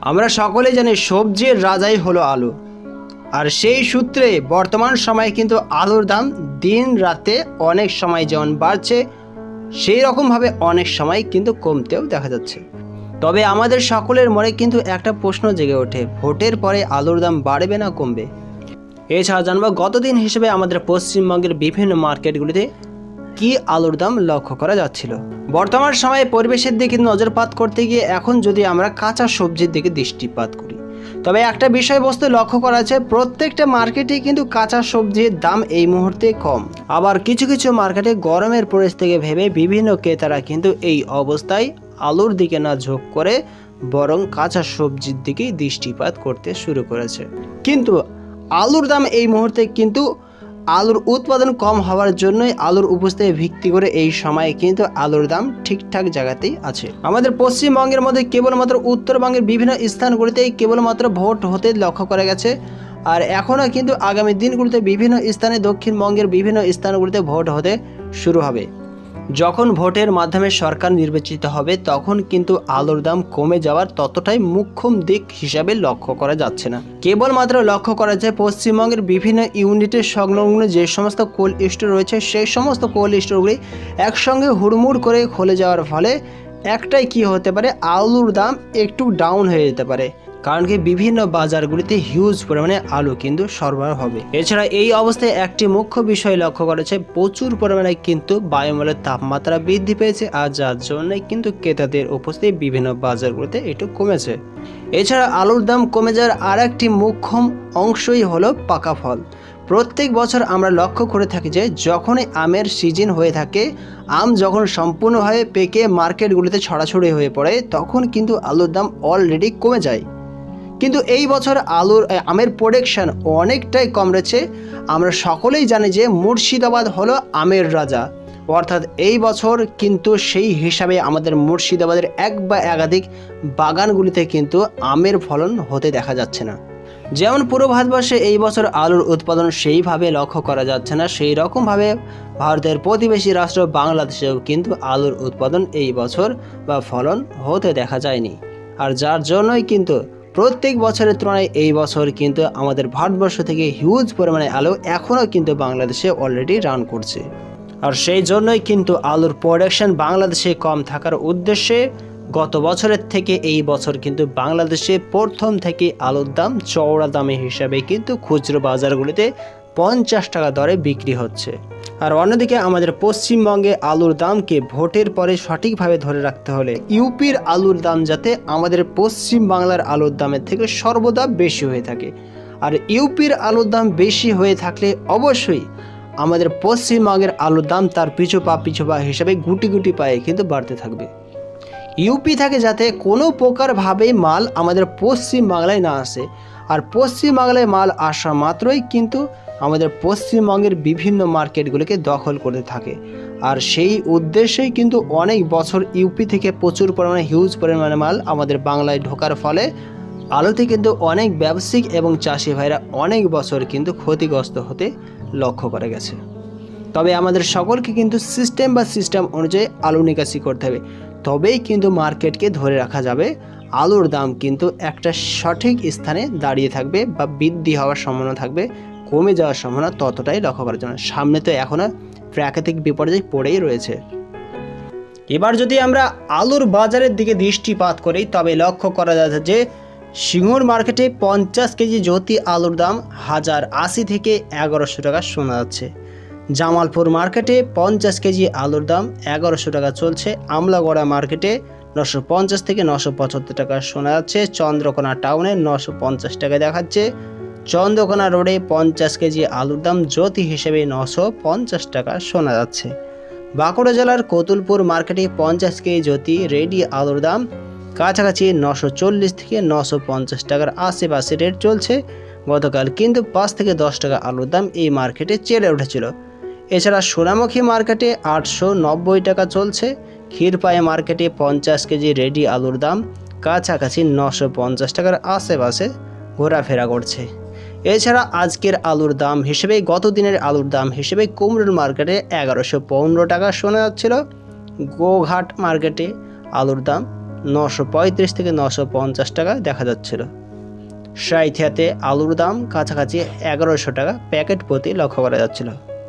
আমরা সকলে জানি সবজির রাজাই হলো আলু। আর সেই সূত্রে বর্তমান সময়ে কিন্তু আলুর দাম দিন রাতে অনেক সময় যেমন বাড়ছে, সেই রকমভাবে অনেক সময় কিন্তু কমতেও দেখা যাচ্ছে। তবে আমাদের সকলের মনে কিন্তু একটা প্রশ্ন জেগে ওঠে, ভোটের পরে আলুর দাম বাড়বে না কমবে? এছাড়া জানব গতদিন হিসেবে আমাদের পশ্চিমবঙ্গের বিভিন্ন মার্কেটগুলিতে কি আলুর দাম লক্ষ্য করা যাচ্ছিল? বর্তমান সময়ে পরিবেশের দিকে নজরপাত করতে গিয়ে এখন যদি আমরা কাঁচা সবজির দিকে দৃষ্টিপাত করি, তবে একটা বিষয়বস্তু লক্ষ্য করা আছে প্রত্যেকটা মার্কেটে কিন্তু কাঁচা সবজির দাম এই মুহূর্তে কম। আবার কিছু কিছু মার্কেটে গরমের পরিস্থিতিকে ভেবে বিভিন্ন ক্রেতারা কিন্তু এই অবস্থায় আলুর দিকে না ঝোঁক করে বরং কাঁচা সবজির দিকেই দৃষ্টিপাত করতে শুরু করেছে। কিন্তু আলুর দাম এই মুহূর্তে কিন্তু আলুর উৎপাদন কম হওয়ার জন্যই আলুর উপস্থিতি ভিত্তি করে এই সময়ে কিন্তু আলুর দাম ঠিকঠাক জায়গাতেই আছে। আমাদের পশ্চিমবঙ্গের মধ্যে কেবলমাত্র উত্তরবঙ্গের বিভিন্ন স্থানগুলিতেই কেবলমাত্র ভোট হতে লক্ষ্য করা গেছে। আর এখনও কিন্তু আগামী দিনগুলিতে বিভিন্ন স্থানে দক্ষিণবঙ্গের বিভিন্ন স্থানগুলিতে ভোট হতে শুরু হবে। যখন ভোটের মাধ্যমে সরকার নির্বাচিত হবে, তখন কিন্তু আলুর দাম কমে যাওয়ার ততটাই মুখ্যম দিক হিসাবে লক্ষ্য করা যাচ্ছে না। কেবলমাত্র লক্ষ্য করা যায়, পশ্চিমবঙ্গের বিভিন্ন ইউনিটের সংলগ্ন যে সমস্ত কোল্ড স্টোর রয়েছে, সেই সমস্ত কোল্ড স্টোরগুলি একসঙ্গে হুড়মুড় করে খুলে যাওয়ার ফলে একটাই কি হতে পারে, আলুর দাম একটু ডাউন হয়ে যেতে পারে। কারণ কি বিভিন্ন বাজারগুলিতে হিউজ পরিমাণে আলু কিন্তু সরবরাহ হবে। এছাড়া এই অবস্থায় একটি মুখ্য বিষয় লক্ষ্য করেছে প্রচুর পরিমাণে কিন্তু বায়ুমণ্ডলের তাপমাত্রা বৃদ্ধি পেয়েছে আর যার জন্য কিন্তু ক্রেতাদের উপস্থিতি বিভিন্ন বাজারগুলিতে একটু কমেছে। এছাড়া আলুর দাম কমে যাওয়ার আর একটি মুখ্যম অংশই হলো পাকা ফল। প্রত্যেক বছর আমরা লক্ষ্য করে থাকি যে, যখনই আমের সিজন হয়ে থাকে, আম যখন সম্পূর্ণভাবে পেকে মার্কেটগুলিতে ছড়াছড়ি হয়ে পড়ে, তখন কিন্তু আলুর দাম অলরেডি কমে যায়। কিন্তু এই বছর আলুর আমের প্রোডাকশন অনেকটাই কম রয়েছে। আমরা সকলেই জানি যে মুর্শিদাবাদ হলো আমের রাজা। অর্থাৎ এই বছর কিন্তু সেই হিসাবে আমাদের মুর্শিদাবাদের এক বা একাধিক বাগানগুলিতে কিন্তু আমের ফলন হতে দেখা যাচ্ছে না। যেমন পুরো ভারতবর্ষে এই বছর আলুর উৎপাদন সেইভাবে লক্ষ্য করা যাচ্ছে না, সেই রকমভাবে ভারতের প্রতিবেশী রাষ্ট্র বাংলাদেশেও কিন্তু আলুর উৎপাদন এই বছর বা ফলন হতে দেখা যায়নি। আর যার জন্যই কিন্তু প্রত্যেক বছরের তুলনায় এই বছর কিন্তু আমাদের ভারতবর্ষ থেকে হিউজ পরিমাণে আলো এখনও কিন্তু বাংলাদেশে অলরেডি রান করছে। আর সেই জন্যই কিন্তু আলুর প্রোডাকশন বাংলাদেশে কম থাকার উদ্দেশ্যে গত বছরের থেকে এই বছর কিন্তু বাংলাদেশে প্রথম থেকে আলুর দাম চওড়া দামে হিসাবে কিন্তু খুচরো বাজারগুলিতে পঞ্চাশ টাকা দরে বিক্রি হচ্ছে। আর অন্যদিকে আমাদের পশ্চিমবঙ্গে আলুর দামকে ভোটের পরে সঠিকভাবে ধরে রাখতে হলে ইউপির আলুর দাম যাতে আমাদের পশ্চিম বাংলার আলুর দামের থেকে সর্বদা বেশি হয়ে থাকে। আর ইউপির আলুর দাম বেশি হয়ে থাকলে অবশ্যই আমাদের পশ্চিমবঙ্গের আলুর দাম তার পিছু পা পিছু পা হিসাবে গুটি গুটি পায়ে কিন্তু বাড়তে থাকবে। ইউপি থেকে যাতে কোনো প্রকারভাবেই মাল আমাদের পশ্চিম বাংলায় না আসে। আর পশ্চিম বাংলায় মাল আসা মাত্রই কিন্তু আমাদের পশ্চিমবঙ্গের বিভিন্ন মার্কেটগুলোকে দখল করতে থাকে। আর সেই উদ্দেশ্যেই কিন্তু অনেক বছর ইউপি থেকে প্রচুর পরিমাণে হিউজ পরিমাণে মাল আমাদের বাংলায় ঢোকার ফলে আলুতে কিন্তু অনেক ব্যবসায়িক এবং চাষি ভাইরা অনেক বছর কিন্তু ক্ষতিগ্রস্ত হতে লক্ষ্য করা গেছে। তবে আমাদের সকলকে কিন্তু সিস্টেম বা সিস্টেম অনুযায়ী আলু নিকাশি করতে হবে। তবেই কিন্তু মার্কেটকে ধরে রাখা যাবে। আলুর দাম কিন্তু একটা সঠিক স্থানে দাঁড়িয়ে থাকবে বা বৃদ্ধি হওয়ার সম্ভাবনা থাকবে। কমে যাওয়ার সম্ভাবনা ততটাই লক্ষ্য করার জন্য। সামনে তো এখনও প্রাকৃতিক বিপর্যয় পড়েই রয়েছে। এবার যদি আমরা আলুর বাজারের দিকে দৃষ্টিপাত করি, তবে লক্ষ্য করা যাচ্ছে যে, সিঙ্গুর মার্কেটে পঞ্চাশ কেজি জ্যোতি আলুর দাম হাজার আশি থেকে এগারোশো টাকা শোনা যাচ্ছে। জামালপুর মার্কেটে পঞ্চাশ কেজি আলুর দাম এগারোশো টাকা চলছে। আমলাগড়া মার্কেটে নশো পঞ্চাশ থেকে নশো পঁচাত্তর টাকা শোনা যাচ্ছে। চন্দ্রকোনা টাউনে নশো পঞ্চাশ টাকা দেখাচ্ছে। চন্দ্রকোনা রোডে পঞ্চাশ কেজি আলুর দাম জ্যোতি হিসেবে নশো পঞ্চাশ টাকা শোনা যাচ্ছে। বাঁকুড়া জেলার কতুলপুর মার্কেটে পঞ্চাশ কেজি জ্যোতি রেডি আলুর দাম, কাছাকাছি নশো চল্লিশ থেকে নশো পঞ্চাশ টাকার আশেপাশে রেট চলছে। গতকাল কিন্তু পাঁচ থেকে দশ টাকা আলুর দাম এই মার্কেটে চেড়ে উঠেছিল। এছাড়া সোনামুখী মার্কেটে আটশো নব্বই টাকা চলছে। ক্ষীরপায়ে মার্কেটে পঞ্চাশ কেজি রেডি আলুর দাম, কাছাকাছি নশো পঞ্চাশ টাকার আশেপাশে ঘোরাফেরা করছে। এছাড়া আজকের আলুর দাম হিসেবে গত দিনের আলুর দাম হিসেবে কুমড়োর মার্কেটে এগারোশো পনেরো টাকা শোনা যাচ্ছিল। গোঘাট মার্কেটে আলুর দাম নশো পঁয়ত্রিশ থেকে নশো পঞ্চাশ টাকা দেখা যাচ্ছিল। সাইথিয়াতে আলুর দাম কাছাকাছি এগারোশো টাকা প্যাকেট প্রতি লক্ষ্য করা যাচ্ছিল।